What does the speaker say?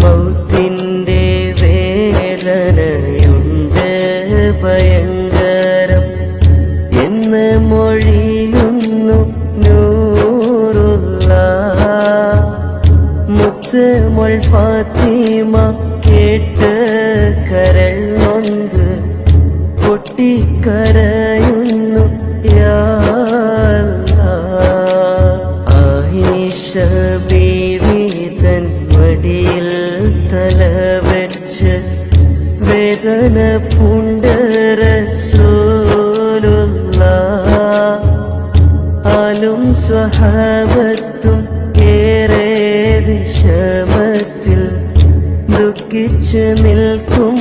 മൗത്തിന്റെ വേദനയുണ്ട് ഭയങ്കരം എന്ന് മൊഴിയുന്നു നൂറുള്ള മുത്ത് മൊൾ ഫാത്തിമ കേട്ട് കരൾ നൊന്ത് പൊട്ടിക്കരയുന്നു. ആയിഷ ബീവി തൻ മടിയിൽ തല വെച്ച് വേദന പൂണ്ട റസൂലുള്ള ആലും സ്വഹാബത്തും ഏറെ വിഷമത്തിൽ ദുഃഖിച്ചു നിൽക്കും